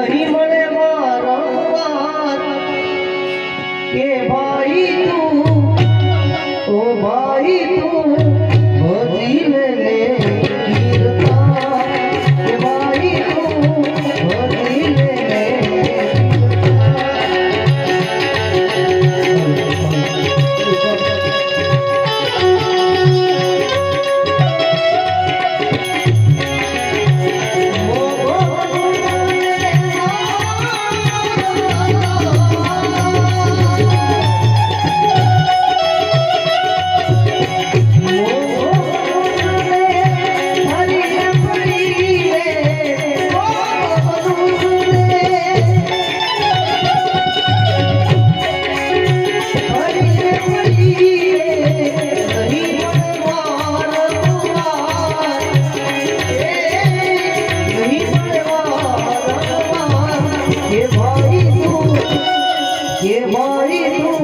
નહીં મળે વારંવાર કે ભાઈ કે મારી તું